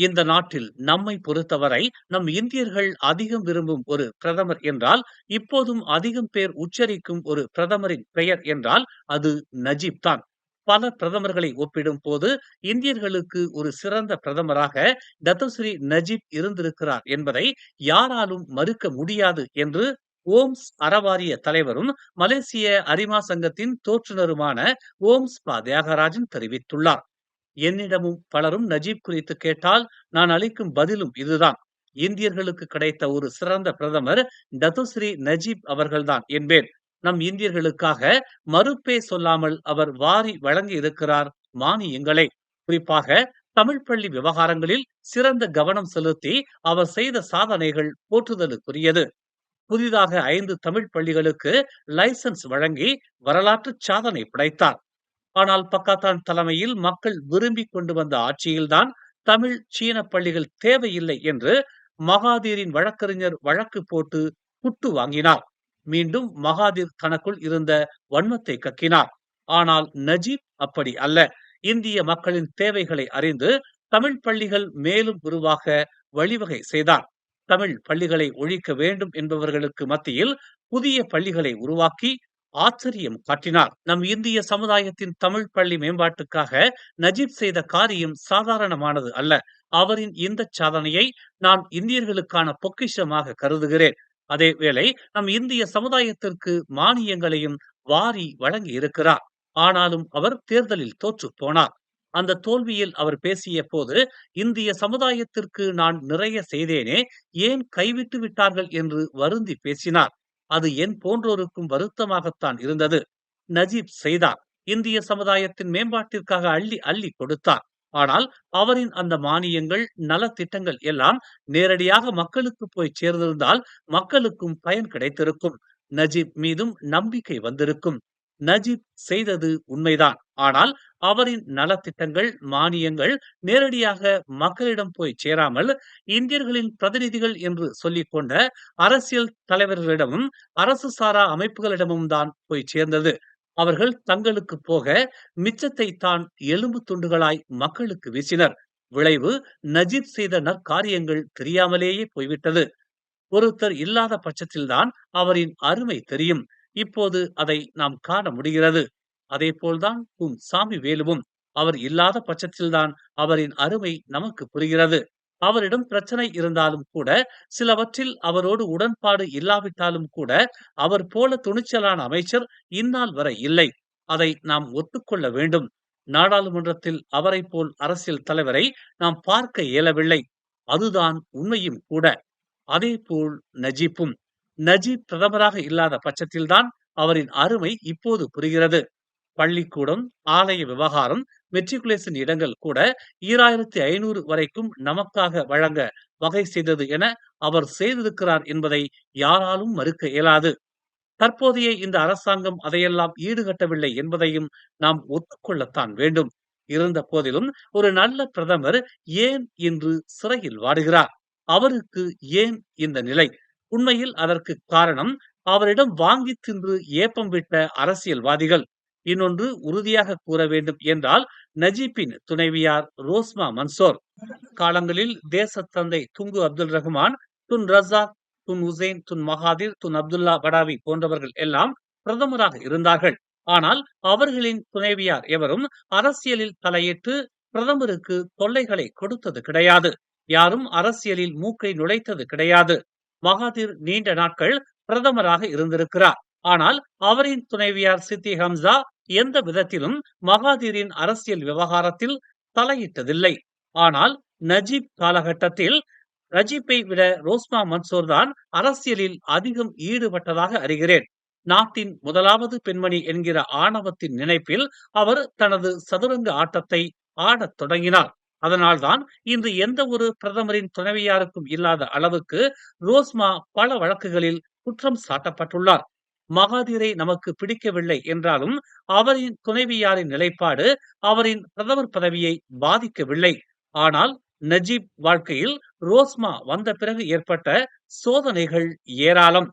இந்த நாட்டில் நம்மை பொறுத்தவரை நம் இந்தியர்கள் அதிகம் விரும்பும் ஒரு பிரதமர் என்றால் இப்போதும் அதிகம் பேர் உச்சரிக்கும் ஒரு பிரதமரின் பெயர் என்றால் அது நஜீப் தான். பல பிரதமர்களை ஒப்பிடும் போது இந்தியர்களுக்கு ஒரு சிறந்த பிரதமராக தத்தஸ்ரீ நஜீப் இருந்திருக்கிறார் என்பதை யாராலும் மறுக்க முடியாது என்று ஓம்ஸ் அறவாரிய தலைவரும் மலேசிய அரிமா சங்கத்தின் தோற்றுநருமான ஓம்ஸ் பா தியாகராஜன் தெரிவித்துள்ளார். என்னிடமும் பலரும் நஜீப் குறித்து கேட்டால் நான் அளிக்கும் பதிலும் இதுதான். இந்தியர்களுக்கு கிடைத்த ஒரு சிறந்த பிரதமர் டத்துஸ்ரீ நஜீப் அவர்கள்தான் என்பேன். நம் இந்தியர்களுக்காக மறுப்பே சொல்லாமல் அவர் வாரி வழங்கி இருக்கிறார் மானியங்களை. குறிப்பாக தமிழ் பள்ளி விவகாரங்களில் சிறந்த கவனம் செலுத்தி அவர் செய்த சாதனைகள் போற்றுதலுக்குரியது. புதிதாக ஐந்து தமிழ் பள்ளிகளுக்கு லைசன்ஸ் வழங்கி வரலாற்று சாதனை படைத்தார். ஆனால் பக்காத்தான் தலைமையில் மக்கள் விரும்பி கொண்டு வந்த ஆட்சியில்தான் தமிழ் சீன பள்ளிகள் தேவையில்லை என்று மகாதீரின் வழக்கறிஞர் வழக்கு போட்டு குட்டு வாங்கினார். மீண்டும் மகாதீர் தனக்குள் இருந்த வன்மத்தை கக்கினார். ஆனால் நஜீப் அப்படி அல்ல. இந்திய மக்களின் தேவைகளை அறிந்து தமிழ் பள்ளிகள் மேலும் உருவாக வழிவகை செய்தார் தமிழ் பள்ளிகளை ஒழிக்க வேண்டும் என்பவர்களுக்கு மத்தியில் புதிய பள்ளிகளை உருவாக்கி ஆச்சரியம் காட்டினார். நம் இந்திய சமுதாயத்தின் தமிழ் பள்ளி மேம்பாட்டுக்காக நஜீப் செய்த காரியம் சாதாரணமானது அல்ல. அவரின் இந்த சாதனையை நான் இந்தியர்களுக்கான பொக்கிஷமாக கருதுகிறேன். அதேவேளை நம் இந்திய சமுதாயத்திற்கு மானியங்களையும் வாரி வழங்கி இருக்கிறார். ஆனாலும் அவர் தேர்தலில் தோற்று போனார். அந்த தோல்வியில் அவர் பேசிய போது இந்திய சமுதாயத்திற்கு நான் நிறைய செய்தேனே ஏன் கைவிட்டு விட்டார்கள் என்று வருந்தி பேசினார். அது என் போன்றோருக்கும் வருத்தமாகத்தான் இருந்தது. நஜீப் செய்தார் இந்திய சமுதாயத்தின் மேம்பாட்டிற்காக அள்ளி அள்ளி கொடுத்தார் ஆனால் அவரின் அந்த மானியங்கள் நலத்திட்டங்கள் எல்லாம் நேரடியாக மக்களுக்கு போய் சேர்ந்திருந்தால் மக்களுக்கும் பயன் கிடைத்திருக்கும். நஜீப் மீதும் நம்பிக்கை வந்திருக்கும். நஜீப் செய்தது உண்மைதான். ஆனால் அவரின் நலத்திட்டங்கள் மானியங்கள் நேரடியாக மக்களிடம் போய் சேராமல் இந்தியர்களின் பிரதிநிதிகள் என்று சொல்லிக்கொண்ட அரசியல் தலைவர்களிடமும் அரசு சாரா அமைப்புகளிடமும் தான் போய் சேர்ந்தது. அவர்கள் தங்களுக்கு போக மிச்சத்தை தான் எலும்பு துண்டுகளாய் மக்களுக்கு வீசினர். விளைவு நஜீப் செய்த நற்காரியங்கள் தெரியாமலேயே போய்விட்டது. ஒருத்தர் இல்லாத பட்சத்தில்தான் அவரின் அருமை தெரியும். இப்போது அதை நாம் காண முடிகிறது. அதே போல்தான் உன் சாமி வேலுவும் அவர் இல்லாத பட்சத்தில்தான் அவரின் அருமை நமக்கு புரிகிறது. அவரிடம் பிரச்சனை இருந்தாலும் கூட சிலவற்றில் அவரோடு உடன்பாடு இல்லாவிட்டாலும் கூட அவர் போல துணிச்சலான அமைச்சர் இந்நாள் வரை இல்லை. அதை நாம் ஒத்துக்கொள்ள வேண்டும். நாடாளுமன்றத்தில் அவரை போல் அரசியல் தலைவரை நாம் பார்க்க இயலவில்லை. அதுதான் உண்மையும் கூட. அதே போல் நஜீப்பும் நஜீப் பிரதமராக இல்லாத பட்சத்தில்தான் அவரின் அருமை இப்போது புரிகிறது. பள்ளிக்கூடம் ஆலய விவகாரம் மெட்ரிகுலேஷன் இடங்கள் கூட ஈராயிரத்தி ஐநூறு வரைக்கும் நமக்காக வழங்க வகை செய்தது என அவர் செய்திருக்கிறார் என்பதை யாராலும் மறுக்க இயலாது. தற்போதைய இந்த அரசாங்கம் அதையெல்லாம் ஈடுகட்டவில்லை என்பதையும் நாம் ஒத்துக்கொள்ளத்தான் வேண்டும். இருந்த போதிலும் ஒரு நல்ல பிரதமர் ஏன் இன்று சிறையில் வாடுகிறார்? அவருக்கு ஏன் இந்த நிலை? உண்மையில் அதற்கு காரணம் அவரிடம் வாங்கி தின்று ஏப்பம் விட்ட அரசியல்வாதிகள். இன்னொன்று உறுதியாக கூற வேண்டும் என்றால் நஜீப்பின் துணைவியார் ரோஸ்மா மன்சோர். காலங்களில் தேச தந்தை Tunku Abdul Rahman Tun Razak Tun Hussein Tun Mahathir Tun Abdullah Badawi போன்றவர்கள் எல்லாம் பிரதமராக இருந்தார்கள். ஆனால் அவர்களின் துணைவியார் எவரும் அரசியலில் தலையிட்டு பிரதமருக்கு தொல்லைகளை கொடுத்தது கிடையாது. யாரும் அரசியலில் மூக்கை நுழைத்தது கிடையாது. மகாதிர் நீண்ட நாட்கள் பிரதமராக இருந்திருக்கிறார். ஆனால் அவரின் துணைவியார் சித்தி ஹம்சா எந்த விதத்திலும் மகாதீரின் அரசியல் விவகாரத்தில் தலையிட்டதில்லை. ஆனால் நஜீப் காலகட்டத்தில் ரஜீப்பை விட ரோஸ்மா மன்சூர் தான் அரசியலில் அதிகம் ஈடுபட்டதாக அறிகிறேன். நாட்டின் முதலாவது பெண்மணி என்கிற ஆணவத்தின் நினைப்பில் அவர் தனது சதுரங்க ஆட்டத்தை ஆடத் தொடங்கினார். அதனால்தான் இன்று எந்த ஒரு பிரதமரின் துணைவியாருக்கும் இல்லாத அளவுக்கு ரோஸ்மா பல வழக்குகளில் குற்றம் சாட்டப்பட்டுள்ளார். மகாதீரை நமக்கு பிடிக்கவில்லை என்றாலும் அவரின் துணைவியாரின் நிலைப்பாடு அவரின் பிரதமர் பதவியை பாதிக்கவில்லை. ஆனால் நஜீப் வாழ்க்கையில் ரோஸ்மா வந்த பிறகு ஏற்பட்ட சோதனைகள் ஏராளம்.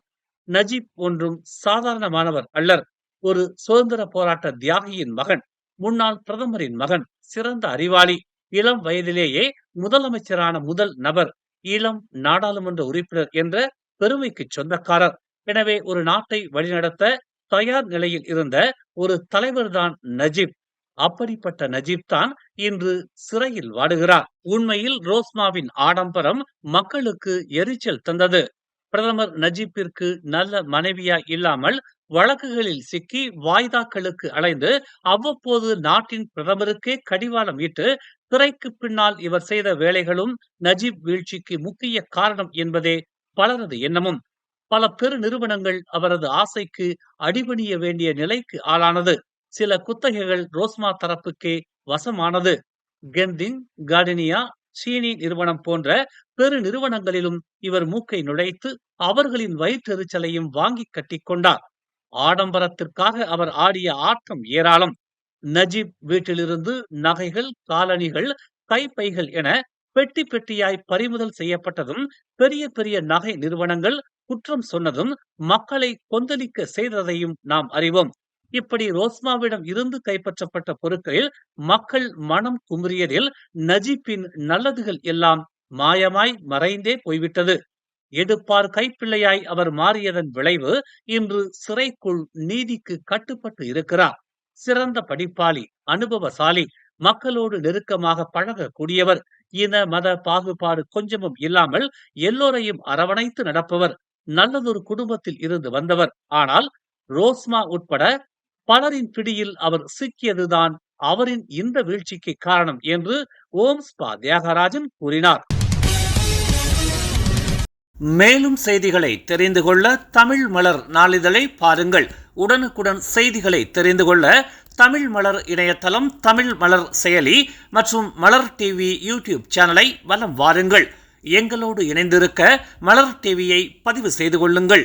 நஜீப் ஒன்றும் சாதாரணமானவர் அல்லர். ஒரு சுதந்திர போராட்ட தியாகியின் மகன் முன்னாள் பிரதமரின் மகன் சிறந்த அறிவாளி. இளம் வயதிலேயே முதலமைச்சரான முதல் நபர் இளம் நாடாளுமன்ற உறுப்பினர் என்ற பெருமைக்கு சொந்தக்காரர். எனவே ஒரு நாட்டை வழிநடத்த தயார் நிலையில் இருந்த ஒரு தலைவர்தான் நஜீப். அப்படிப்பட்ட நஜீப் தான் இன்று சிறையில் வாடுகிறார். உண்மையில் ரோஸ்மாவின் ஆடம்பரம் மக்களுக்கு எரிச்சல் தந்தது. பிரதமர் நஜீப்பிற்கு நல்ல மனைவியா இல்லாமல் வழக்குகளில் சிக்கி வாய்தாக்களுக்கு அலைந்து அவ்வப்போது நாட்டின் பிரதமருக்கே கடிவாளம் இட்டு திரைக்கு பின்னால் இவர் செய்த வேலைகளும் நஜீப் வீழ்ச்சிக்கு முக்கிய காரணம் என்பதே பலரது எண்ணமும். பல பெரு நிறுவனங்கள் அவரது ஆசைக்கு அடிபணிய வேண்டிய நிலைக்கு ஆளானது. சில குத்தகைகள் ரோஸ்மா தரப்புக்கே வசமானது. கெந்திங் கார்டினியா சீனி நிறுவனம் போன்ற பெரு நிறுவனங்களிலும் இவர் மூக்கை நுழைத்து அவர்களின் வயிற்றெரிச்சலையும் வாங்கி கட்டிக்கொண்டார் ஆடம்பரத்திற்காக அவர் ஆடிய ஆட்டம் ஏராளம். நஜீப் வீட்டிலிருந்து நகைகள் காலணிகள் கைப்பைகள் என பெட்டி பெட்டியாய் பறிமுதல் செய்யப்பட்டதும் பெரிய பெரிய நகை நிறுவனங்கள் குற்றம் சொன்னதும் மக்களை கொந்தளிக்க செய்ததையும் நாம் அறிவோம். இப்படி ரோஸ்மாவிடம் இருந்து கைப்பற்றப்பட்ட பொருட்களில் மக்கள் மனம் குமுறியதில் நஜீப்பின் நல்லதுகள் எல்லாம் மாயமாய் மறைந்தே போய்விட்டது. எடுப்பார் கைப்பிள்ளையாய் அவர் மாறியதன் விளைவு இன்று சிறைக்குள் நீதிக்கு கட்டுப்பட்டு இருக்கிறார். சிறந்த படிப்பாளி அனுபவசாலி மக்களோடு நெருக்கமாக பழகக்கூடியவர் இன மத பாகுபாடு கொஞ்சமும் இல்லாமல் எல்லோரையும் அரவணைத்து நடப்பவர் நல்லதொரு குடும்பத்தில் இருந்து வந்தவர். ஆனால் ரோஸ்மா உட்பட பலரின் பிடியில் அவர் சிக்கியதுதான் அவரின் இந்த வீழ்ச்சிக்கு காரணம் என்று ஓம் ஸ்பா தியாகராஜன் கூறினார். மேலும் செய்திகளை தெரிந்து கொள்ள தமிழ் மலர் நாளிதழை பாருங்கள். உடனுக்குடன் செய்திகளை தெரிந்து கொள்ள தமிழ் மலர் இணையதளம் தமிழ் மலர் செயலி மற்றும் மலர் டிவி யூடியூப் சேனலை வலம் வாருங்கள். எங்களோடு இணைந்திருக்க மலர் டிவியை பதிவு செய்து கொள்ளுங்கள்.